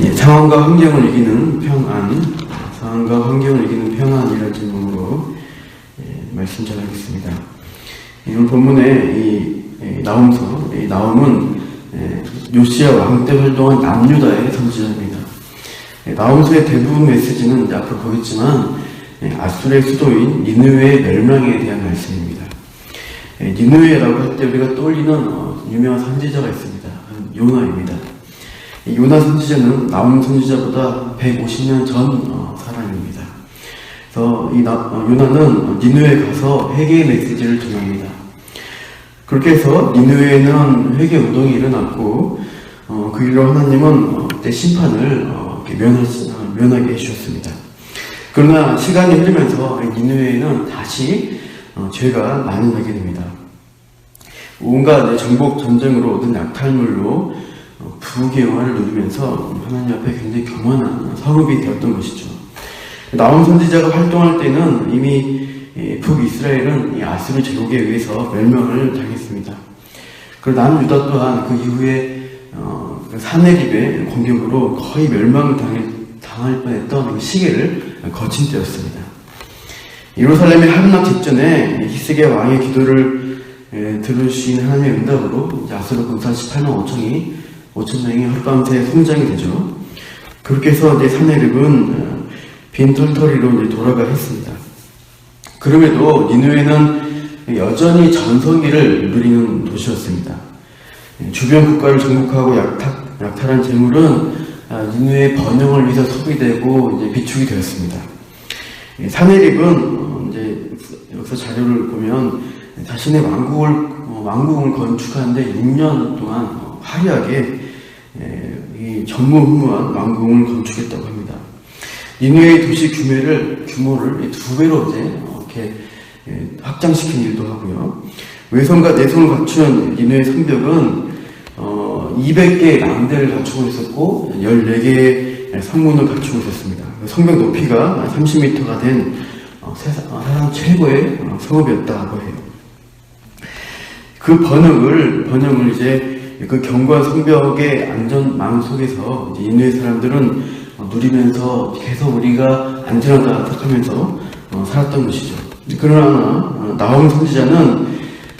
예, 상황과 환경을 이기는 평안, 상황과 환경을 이기는 평안이라는 제목으로 예, 말씀 전하겠습니다. 예, 오늘 본문의 이 예, 나움서, 이 나움은 예, 요시아 왕때 활동한 남유다의 선지자입니다. 예, 나움서의 대부분 메시지는 앞으로 보겠지만 예, 아수르의 수도인 니느웨의 멸망에 대한 말씀입니다. 예, 니느웨라고 할 때 우리가 떠올리는 어, 유명한 선지자가 있습니다. 요나입니다. 이 요나 선지자는 나움 선지자보다 150년 전 어, 사람입니다. 그래서 이 나- 어, 요나는 니느웨에 가서 회개의 메시지를 전합니다. 그렇게 해서 니느웨에는 회개 운동이 일어났고 어, 그 일로 하나님은 어, 그때 심판을 어, 면하게 해주셨습니다. 그러나 시간이 흐르면서 이 니느웨에는 다시 어, 죄가 만연하게 됩니다. 온갖 내 정복 전쟁으로 얻은 약탈물로 어, 부귀영화를 누리면서 하나님 앞에 굉장히 교만한 성읍이 되었던 것이죠. 나온 선지자가 활동할 때는 이미 이 북이스라엘은 이 아수르 제국에 의해서 멸망을 당했습니다. 그리고 남유다 또한 그 이후에 어, 그 사내립의 공격으로 거의 멸망을 당할, 뻔했던 그 시기를 거친 때였습니다. 예루살렘의 함락 직전에 히스기야 왕의 기도를 에, 들으신 하나님의 응답으로 아수르 군사 18만 5천이 5천 명이 헛밤새 성장이 되죠. 그렇게 해서 이제 사내립은 어, 빈털터리로 이제 돌아가 했습니다. 그럼에도 니누에는 여전히 전성기를 누리는 도시였습니다. 예, 주변 국가를 정복하고 약탈, 약탈한 재물은 아, 니누의 번영을 위해서 소비되고 이제 비축이 되었습니다. 예, 사내립은 어, 이제 여기서 자료를 보면 자신의 왕국을 어, 왕국을 건축하는데 6년 동안 어, 화려하게 예, 이 전무후무한 왕궁을 건축했다고 합니다. 니누의 도시 규모를 규모를 두 배로 이제 어, 이렇게 예, 확장시킨 일도 하고요. 외성과 내성을 갖춘 니누의 성벽은 어, 200개의 망대를 갖추고 있었고 14개의 성문을 갖추고 있었습니다. 성벽 높이가 30m가 된 어, 세상, 어, 세상 최고의 어, 성읍이었다고 해요. 그 번역을 번역을 이제 그 견고한 성벽의 안전망 속에서 이제 인류의 사람들은 어, 누리면서 계속 우리가 안전하다 생각하면서 어, 살았던 것이죠. 그러나 어, 나온 선지자는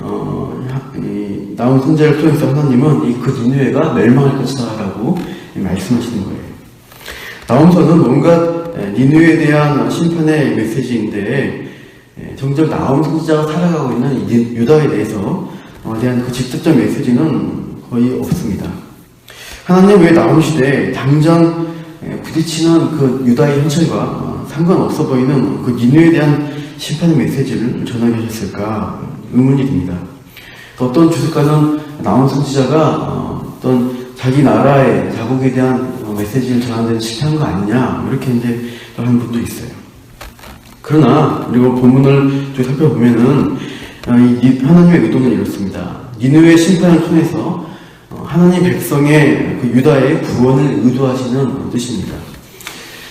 어, 이 나온 선지자를 통해서 하나님은 이그 인류가 멸망할 것이다라고 말씀하시는 거예요. 나홈서는 뭔가 니누에 대한 심판의 메시지인데 에, 정작 나홈 선지자가 살아가고 있는 이 유다에 대해서 어, 대한 그 직접적 메시지는 거의 없습니다. 하나님 왜 나홈 시대에 당장 에, 부딪히는 그 유다의 현실과 어, 상관없어 보이는 그 니누에 대한 심판의 메시지를 전하게 하셨을까 의문이 듭니다. 또 어떤 주석가는 나온 선지자가 어, 어떤 자기 나라의 자국에 대한 어, 메시지를 전하는 데 실패한 거 아니냐 이렇게 이제 하는 분도 있어요. 그러나 그리고 본문을 좀 살펴보면은 하나님의 의도는 이렇습니다. 니느웨 심판을 통해서 어, 하나님 백성의 그 유다의 구원을 의도하시는 뜻입니다.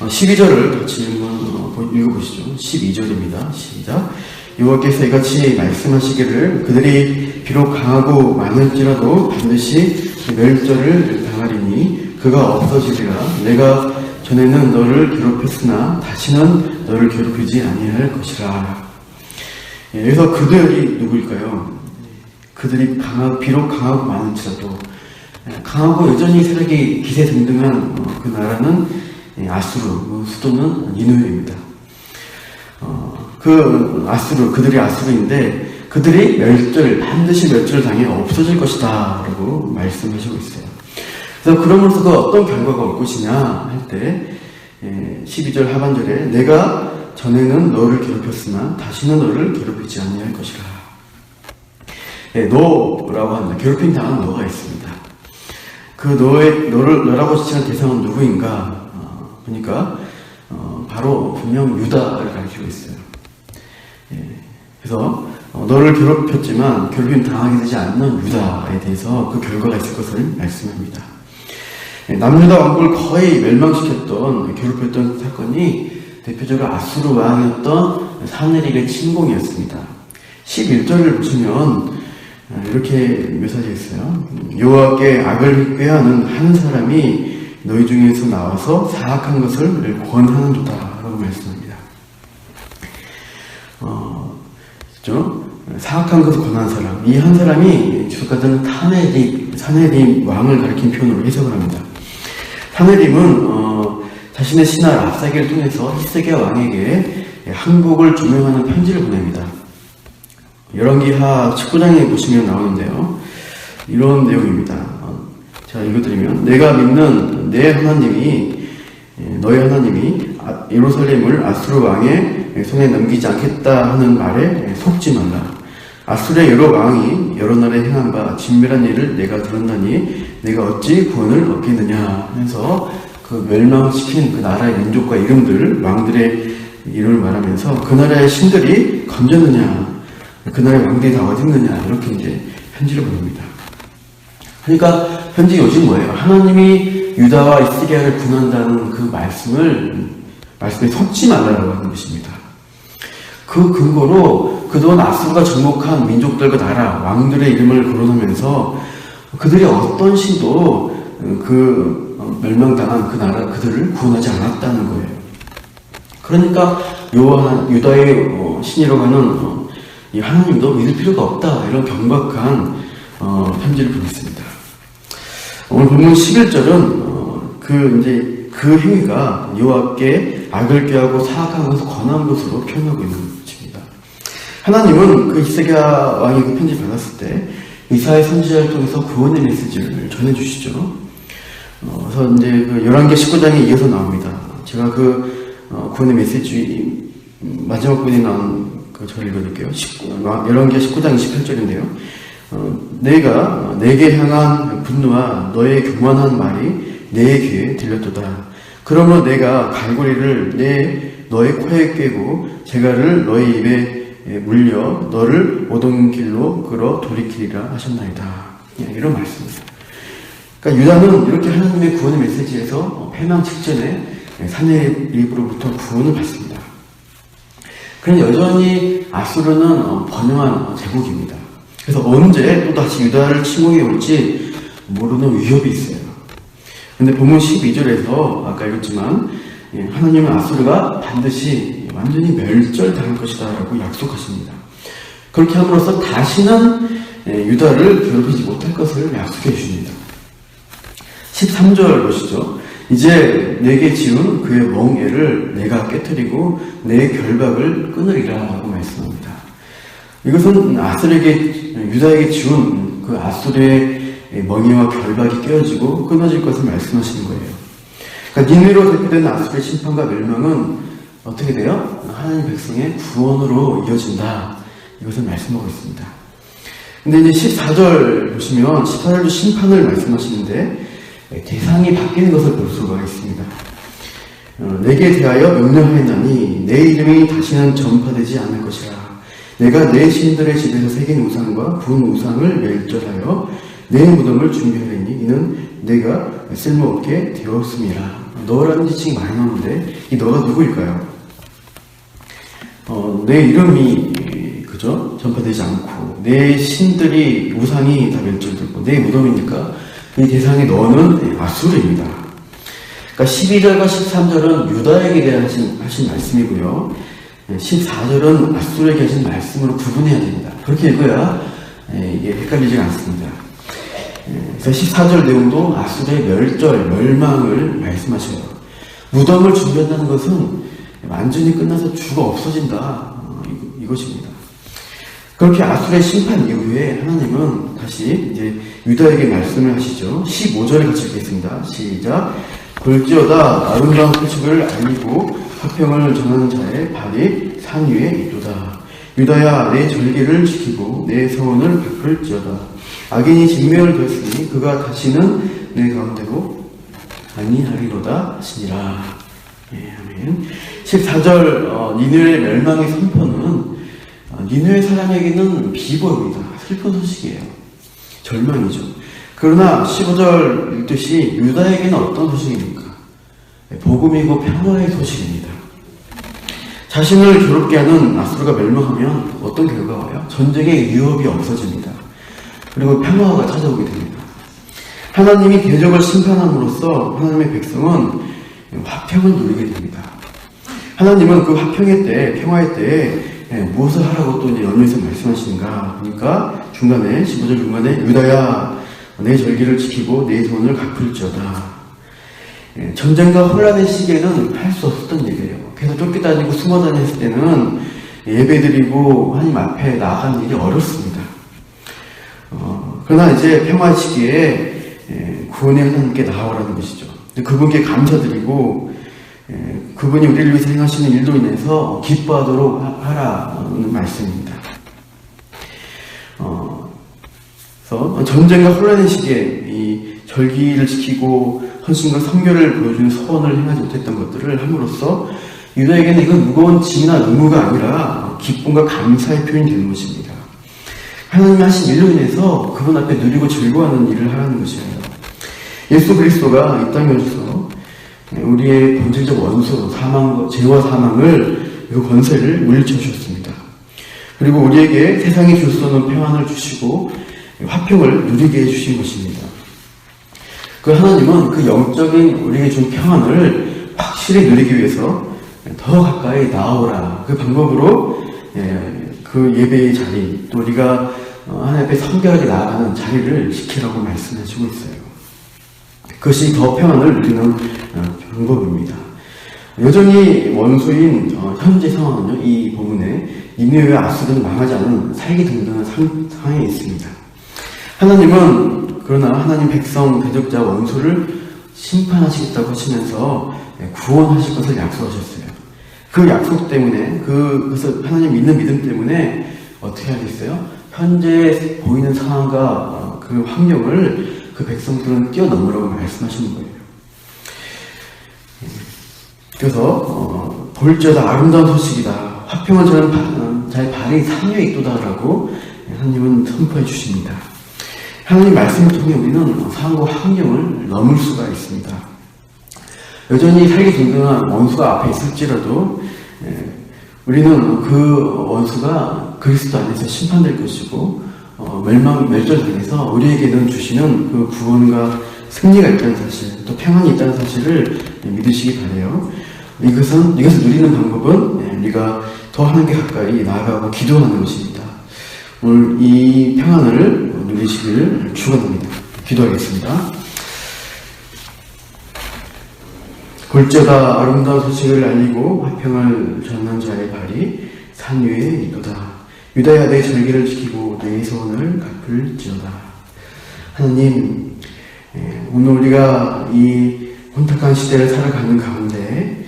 12절을 같이 한번 어, 보- 읽어보시죠. 12절입니다. 시작. 여호와께서 이같이 말씀하시기를 그들이 비록 강하고 많을지라도 반드시 멸절을 당하리니 그가 없어지리라. 내가 전에는 너를 괴롭혔으나 다시는 너를 괴롭히지 아니할 것이라. 예, 여기서 그들이 누구일까요? 그들이 강하, 비록 강하고 많을지라도 예, 강하고 여전히 세력이 기세 등등한 어, 그 나라는 예, 아수르, 그 수도는 니누에입니다. 어, 그 아수르, 그들이 아수르인데 그들이 멸절, 반드시 멸절을 당해 없어질 것이다 라고 말씀하시고 있어요. 그래서 그러면서 그 어떤 결과가 올 것이냐 할 때, 예, 12절 하반절에 내가 전에는 너를 괴롭혔으나 다시는 너를 괴롭히지 아니할 것이라. 예, 너라고 합니다. 괴롭힘 당한 너가 있습니다. 그 너의 너를 너라고 지칭한 대상은 누구인가? 어, 보니까 어, 바로 분명 유다를 가리키고 있어요. 예, 그래서 어, 너를 괴롭혔지만 괴롭힘 당하게 되지 않는 유다에 대해서 그 결과가 있을 것을 말씀합니다. 예, 남유다 왕국을 거의 멸망시켰던 괴롭혔던 사건이 대표적으로 아수르 왕이었던 사내릭의 침공이었습니다. 11절을 보시면 아, 이렇게 묘사되어 있어요. 여호와께 악을 꾀하는 한 사람이 너희 중에서 나와서 사악한 것을 권하는도다 라고 말씀합니다. 어, 그죠? 사악한 것을 권하는 사람. 이 한 사람이 주석가들은 타네립, 사네립 왕을 가리킨 표현으로 해석을 합니다. 타네립은 어, 자신의 신하 랍사기를 통해서 히스기야 왕에게 항복을 조명하는 편지를 보냅니다. 열왕기하 19장에 보시면 나오는데요. 이런 내용입니다. 어, 자, 읽어드리면 내가 믿는 내 하나님이 예, 너희 하나님이 아- 예루살렘을 아수르 왕의 손에 넘기지 않겠다 하는 말에 속지 말라. 아수르의 여러 왕이 여러 나라에 행한 바 진멸한 일을 내가 들었나니 내가 어찌 구원을 얻겠느냐 하면서 그 멸망시킨 그 나라의 민족과 이름들 왕들의 이름을 말하면서 그 나라의 신들이 건졌느냐 그다 어디 있느냐 이렇게 이제 편지를 보냅니다. 그러니까 현재 요즘 뭐예요? 하나님이 유다와 이스라엘을 군한다는 그 말씀을 말씀에 섞지 말라고 하는 것입니다. 그 근거로 그동안 아수르가 정복한 민족들과 나라 왕들의 이름을 거론하면서 그들이 어떤 신도 그 멸망당한 그 나라 그들을 구원하지 않았다는 거예요. 그러니까 요한 유다의 어, 신이라고 하는 어, 이 하나님도 믿을 필요가 없다 이런 경박한 어, 편지를 보냈습니다. 오늘 본문 11절은 그 이제 그 행위가 여호와께 악을 꾀하고 것을 권한 것으로 표현하고 있는 것입니다. 하나님은 그 이스기야 왕이 그 편지 받았을 때 이사의 선지자를 통해서 구원의 메시지를 전해주시죠. 어, 그래서 이제 그 11개 19장에 이어서 나옵니다. 제가 그 어, 구원의 메시지 음, 마지막 부분에 나온 그 저를 읽어드릴게요. 19, 11개 19장 28절인데요. 어, 내가 내게 향한 분노와 너의 교만한 말이 내 귀에 들렸도다. 그러므로 내가 갈고리를 내 너의 코에 꿰고 제가를 너의 입에 물려 너를 오던 길로 끌어 돌이키리라 하셨나이다. 예, 이런 말씀입니다. 그러니까 유다는 이렇게 하나님의 구원의 메시지에서 패망 직전에 사내립으로부터 구원을 받습니다. 그런데 여전히 아수르는 번영한 제국입니다. 그래서 언제 또다시 유다를 침공해 올지 모르는 위협이 있어요. 근데 본문 12절에서 아까 읽었지만 예, 하나님은 아수르가 반드시 완전히 멸절당할 것이다 라고 약속하십니다. 그렇게 함으로써 다시는 예, 유다를 괴롭히지 못할 것을 약속해 주십니다. 13절 보시죠. 이제 내게 지은 그의 멍에를 내가 깨뜨리고 내 결박을 끊으리라 라고 말씀합니다. 이것은 아수르에게 유다에게 지운 그 아수르의 멍에와 결박이 깨어지고 끊어질 것을 말씀하시는 거예요. 그러니까 니느로 대표된 아수르의 심판과 멸망은 어떻게 돼요? 하나님 백성의 구원으로 이어진다. 이것을 말씀하고 있습니다. 근데 이제 14절 보시면 14절도 심판을 말씀하시는데 대상이 바뀌는 것을 볼 수가 있습니다. 어, 내게 대하여 명령하였나니 내 이름이 다시는 전파되지 않을 것이라. 내가 내 신들의 집에서 새긴 우상과 군 우상을 멸절하여 내 무덤을 준비하리니 이는 내가 쓸모없게 되었음이라. 너라는 지칭이 많이 나오는데 이 너가 누구일까요? 어, 내 이름이 그죠 전파되지 않고 내 신들이 우상이 다 멸절되고 내 무덤이니까 이 대상의 너는 아수르입니다. 그러니까 12절과 13절은 유다에게 대한 하신, 말씀이고요. 14절은 아수르에게 하신 말씀으로 구분해야 됩니다. 그렇게 읽어야 예, 이게 헷갈리지 않습니다. 예, 그래서 14절 내용도 아수르의 멸절, 멸망을 말씀하셔요. 무덤을 준비한다는 것은 완전히 끝나서 죽어 없어진다. 어, 이것입니다. 그렇게 아수르의 심판 이후에 하나님은 다시 이제 유다에게 말씀을 하시죠. 15절에 같이 읽겠습니다. 시작. 볼지어다 아름다운 표식을 알리고 화평을 전하는 자의 발이 산 위에 있도다. 유다야 내 절기를 지키고 내 서원을 베풀지어다. 악인이 진멸을 되었으니 그가 다시는 내 가운데로 아니하리로다 하시니라. 예, 아멘. 14절 어, 니누의 멸망의 선포는 어, 니누의 사람에게는 비보입니다. 슬픈 소식이에요. 절망이죠. 그러나 15절 읽듯이 유다에게는 어떤 소식입니까? 네, 복음이고 평화의 소식입니다. 자신을 괴롭게 하는 아수르가 멸망하면 어떤 결과가 와요? 전쟁의 위협이 없어집니다. 그리고 평화가 찾아오게 됩니다. 하나님이 대적을 심판함으로써 하나님의 백성은 화평을 누리게 됩니다. 하나님은 그 화평의 때, 평화의 때에 예, 무엇을 하라고 또 연유해서 말씀하시는가? 그러니까 중간에 15절 중간에 유다야 내 절기를 지키고 내 돈을 갚을지어다. 예, 전쟁과 혼란의 시기에는 할 수 없었던 일이에요. 그래서 쫓겨다니고 숨어 다녔을 때는 예배드리고 하나님 앞에 나아가는 일이 어렵습니다. 어, 그러나 이제 평화 시기에 예, 구원의 하나님께 나아오라는 것이죠. 그분께 감사드리고 예, 그분이 우리를 위해서 행하시는 일로 인해서 기뻐하도록 하- 하라는 말씀입니다. 어, 그래서 전쟁과 혼란의 시기에 이 절기를 지키고 헌신과 성결을 보여주는 소원을 행하지 못했던 것들을 함으로써 유다에게는 이건 무거운 짐이나 의무가 아니라 기쁨과 감사의 표현이 되는 것입니다. 하나님이 하신 일로 인해서 그분 앞에 누리고 즐거워하는 일을 하라는 것이에요. 예수 그리스도가 이 땅에 오셔서 우리의 본질적 원수, 사망, 죄와 사망을 그 권세를 물리쳐 주셨습니다. 그리고 우리에게 세상이 줄 수 없는 평안을 주시고 화평을 누리게 해주신 것입니다. 그 하나님은 그 영적인 우리에게 준 평안을 확실히 누리기 위해서 더 가까이 나오라. 그 방법으로 예, 그 예배의 자리, 또 우리가 어, 하나님 앞에 성결하게 나아가는 자리를 지키라고 말씀하시고 있어요. 그것이 더 평안을 누리는 어, 방법입니다. 여전히 원수인 어, 현재 상황은요, 이 부분에 니느웨와 아수르는 망하지 않은 살기 등등한 상, 상황에 있습니다. 하나님은 그러나 하나님 백성 대적자 원수를 심판하시겠다고 하시면서 예, 구원하실 것을 약속하셨어요. 그 약속 때문에 그 그것을 하나님 믿는 믿음 때문에 어떻게 하겠어요? 현재 보이는 상황과 어, 그 환경을 그 백성들은 뛰어넘으라고 말씀하시는 거예요. 그래서 어, 볼지어다 아름다운 소식이다. 화평을 바, 어, 자의 발이 상류에 있도다라고 하나님은 선포해 주십니다. 하나님 말씀을 통해 우리는 상황과 환경을 넘을 수가 있습니다. 여전히 살기 등등한 원수가 앞에 있을지라도 예, 우리는 그 원수가 그리스도 안에서 심판될 것이고 어, 멸망 멸절당해서 우리에게는 주시는 그 구원과 승리가 있다는 사실, 또 평안이 있다는 사실을 믿으시기 바래요. 이것은 이것을 누리는 방법은 예, 우리가 더 하나님께 가까이 나아가고 기도하는 것입니다. 오늘 이 평안을 누리시기를 축원합니다. 기도하겠습니다. 골저다 아름다운 소식을 알리고 화평을 전한 자의 발이 산 위에 있도다. 유다야 내 절기를 지키고 내 소원을 갚을지어다. 하나님, 예, 오늘 우리가 이 혼탁한 시대를 살아가는 가운데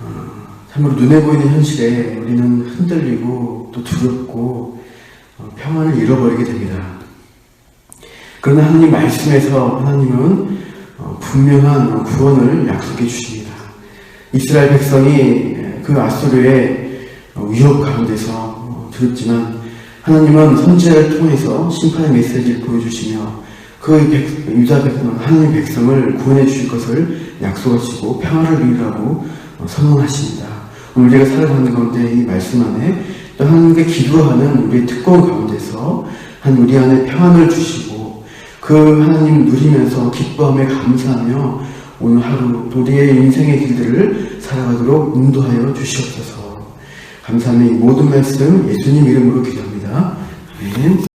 어, 참으로 눈에 보이는 현실에 우리는 흔들리고 또 두렵고 어, 평안을 잃어버리게 됩니다. 그러나 하나님 말씀에서 하나님은 어, 분명한 구원을 약속해 주십니다. 이스라엘 백성이 그 아수르의 어, 위협 가운데서 어, 들었지만 하나님은 선지자를 통해서 심판의 메시지를 보여주시며 그 백, 유다 백성, 하나님 백성을 구원해 주실 것을 약속하시고 평화를 누리라고 어, 선언하십니다. 오늘 우리가 살아가는 가운데 이 말씀 안에 또 하나님께 기도하는 우리의 특권 가운데서 한 우리 안에 평안을 주시고 그 하나님 누리면서 기뻐함에 감사하며 오늘 하루 우리의 인생의 길들을 살아가도록 인도하여 주시옵소서. 이 모든 말씀 예수님 이름으로 기도합니다. 아멘.